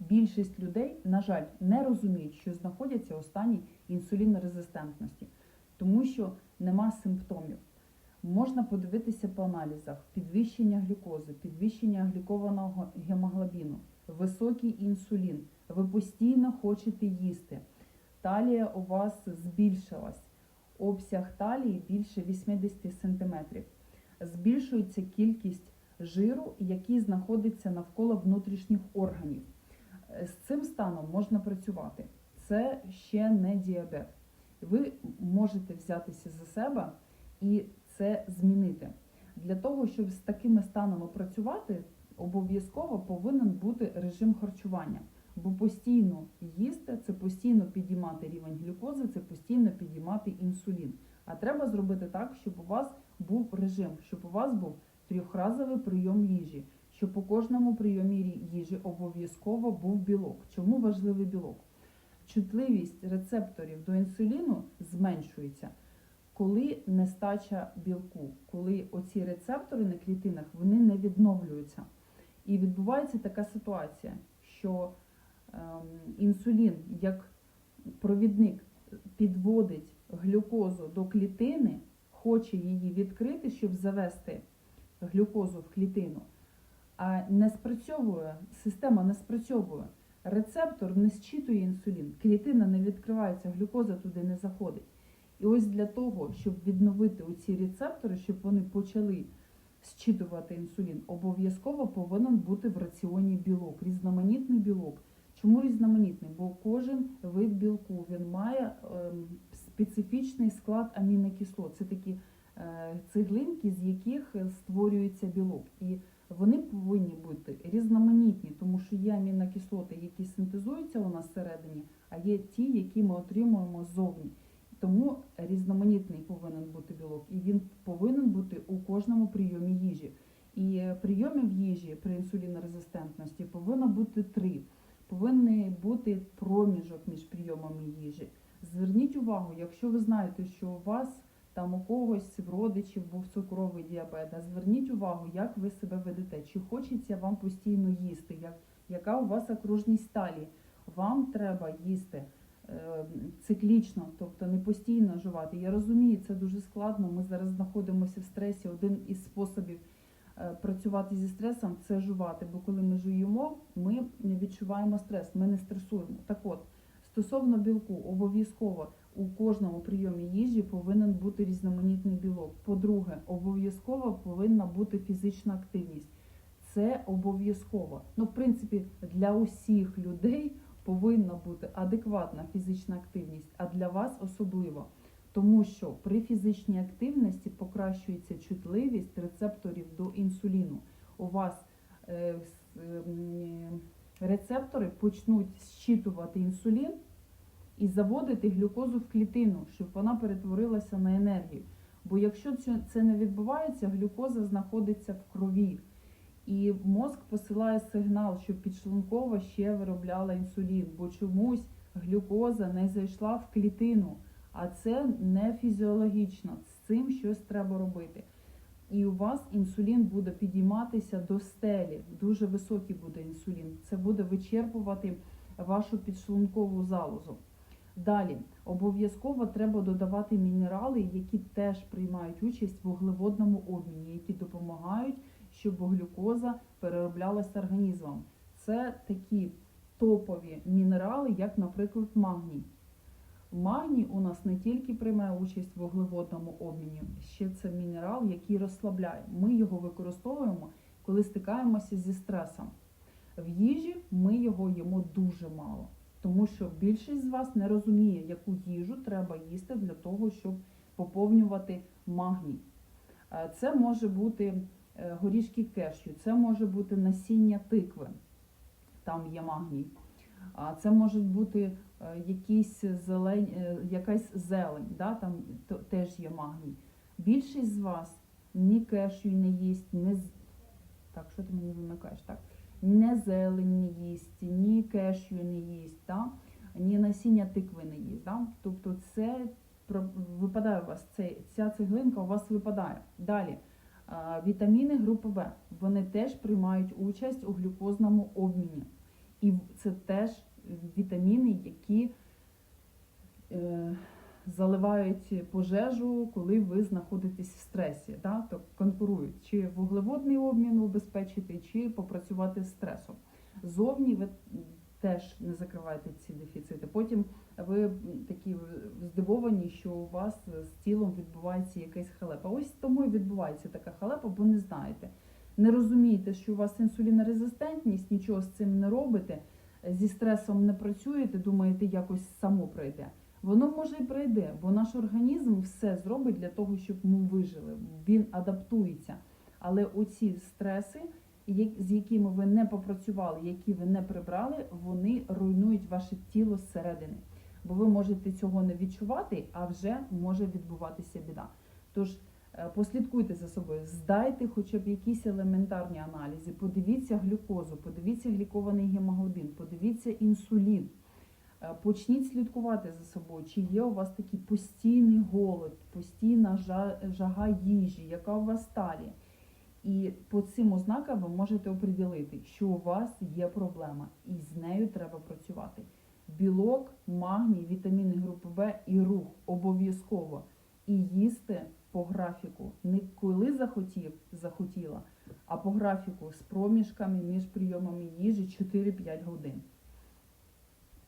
Більшість людей, на жаль, не розуміють, що знаходяться у стані інсулінорезистентності, тому що нема симптомів. Можна подивитися по аналізах: підвищення глюкози, підвищення глікованого гемоглобіну, високий інсулін. Ви постійно хочете їсти. Талія у вас збільшилась, обсяг талії більше 80 см. Збільшується кількість жиру, який знаходиться навколо внутрішніх органів. З цим станом можна працювати. Це ще не діабет. Ви можете взятися за себе і це змінити. Для того, щоб з такими станами працювати, обов'язково повинен бути режим харчування. Бо постійно їсти це постійно підіймати рівень глюкози, це постійно підіймати інсулін. А треба зробити так, щоб у вас був режим, щоб у вас був трьохразовий прийом їжі, щоб по кожному прийомі їжі обов'язково був білок. Чому важливий білок? Чутливість рецепторів до інсуліну зменшується, коли нестача білку, коли оці рецептори на клітинах вони не відновлюються. І відбувається така ситуація, що ем, інсулін як провідник підводить глюкозу до клітини, хоче її відкрити, щоб завести глюкозу в клітину, а не спрацьовує, система не спрацьовує. Рецептор не зчитує інсулін, клітина не відкривається, глюкоза туди не заходить. І ось для того, щоб відновити оці рецептори, щоб вони почали зчитувати інсулін, обов'язково повинен бути в раціоні білок, різноманітний білок. Чому різноманітний? Бо кожен вид білку він має ем, специфічний склад амінокислот. Це такі е, цеглинки, з яких створюється білок. І вони повинні бути різноманітні, тому що є амінокислоти, які синтезуються у нас всередині, а є ті, які ми отримуємо ззовні. Тому різноманітний повинен бути білок, і він повинен бути у кожному прийомі їжі. І е, прийомів їжі при інсулінорезистентності повинно бути три. Повинен бути проміжок між прийомами їжі. Зверніть увагу, якщо ви знаєте, що у вас там у когось в родичів був цукровий діабет, а зверніть увагу, як ви себе ведете, чи хочеться вам постійно їсти, як, яка у вас окружність талії. Вам треба їсти е, циклічно, тобто не постійно жувати. Я розумію, це дуже складно. Ми зараз знаходимося в стресі. Один із способів е, працювати зі стресом це жувати. Бо коли ми жуємо, ми не відчуваємо стрес, ми не стресуємо. Так от, стосовно білку, обов'язково у кожному прийомі їжі повинен бути різноманітний білок. По-друге, обов'язково повинна бути фізична активність. Це обов'язково. Ну, в принципі, для усіх людей повинна бути адекватна фізична активність, а для вас особливо. Тому що при фізичній активності покращується чутливість рецепторів до інсуліну. У вас е, ем, рецептори почнуть зчитувати інсулін і заводити глюкозу в клітину, щоб вона перетворилася на енергію. Бо якщо це- не відбувається, глюкоза знаходиться в крові. І мозк посилає сигнал, щоб підшлункова ще виробляла інсулін, бо чомусь глюкоза не зайшла в клітину, а це не фізіологічно. З цим щось треба робити. І у вас інсулін буде підійматися до стелі. Дуже високий буде інсулін. Це буде вичерпувати вашу підшлункову залозу. Далі обов'язково треба додавати мінерали, які теж приймають участь в вуглеводному обміні, які допомагають, щоб глюкоза перероблялася організмом. Це такі топові мінерали, як, наприклад, магній. Магній у нас не тільки приймає участь в вуглеводному обміні, ще це мінерал, який розслабляє. Ми його використовуємо, коли стикаємося зі стресом. В їжі ми його їмо дуже мало, тому що більшість з вас не розуміє, яку їжу треба їсти для того, щоб поповнювати магній. Е, Це може бути е, горішки кешю, це може бути насіння тикви, там є магній. Це можуть бути е, якісь зелень, якась зелень, да, там теж є магній. Більшість з вас ні кешю не їсть, з- так, що ти мені вимикаєш? Так, не зелень не їсть, ні кешю не їсть, да? ні насіння тикви не їсть. Да? Тобто це випадає у вас, ця цеглинка у вас випадає. Далі. Вітаміни групи В, вони теж приймають участь у глюкозному обміні. І це це теж вітаміни, які е, заливають пожежу, коли ви знаходитесь в стресі, да? то конкурують, чи вуглеводний обмін убезпечити, чи попрацювати з стресом. Зовні ви теж не закриваєте ці дефіцити. Потім ви такі здивовані, що у вас з тілом відбувається якась халепа. Ось тому і відбувається така халепа, бо не знаєте. Не розумієте, що у вас інсулінорезистентність, нічого з цим не робите, зі стресом не працюєте, думаєте, якось само пройде. Воно може і пройде, бо наш організм все зробить для того, щоб ми вижили. Він адаптується. Але оці стреси, з якими ви не попрацювали, які ви не прибрали, вони руйнують ваше тіло зсередини. Бо ви можете цього не відчувати, а вже може відбуватися біда. Тож е, послідкуйте за собою, здайте хоча б якісь елементарні аналізи, подивіться глюкозу, подивіться глікований гемоглобін, подивіться інсулін. Е, Почніть слідкувати за собою, чи є у вас такий постійний голод, постійна жага їжі, яка у вас талія. І по цим ознакам ви можете оприділити, що у вас є проблема, і з нею треба працювати. Білок, магній, вітаміни групи В і рух обов'язково. І їсти по графіку. Не коли захотів, захотіла, а по графіку з проміжками між прийомами їжі 4-5 годин.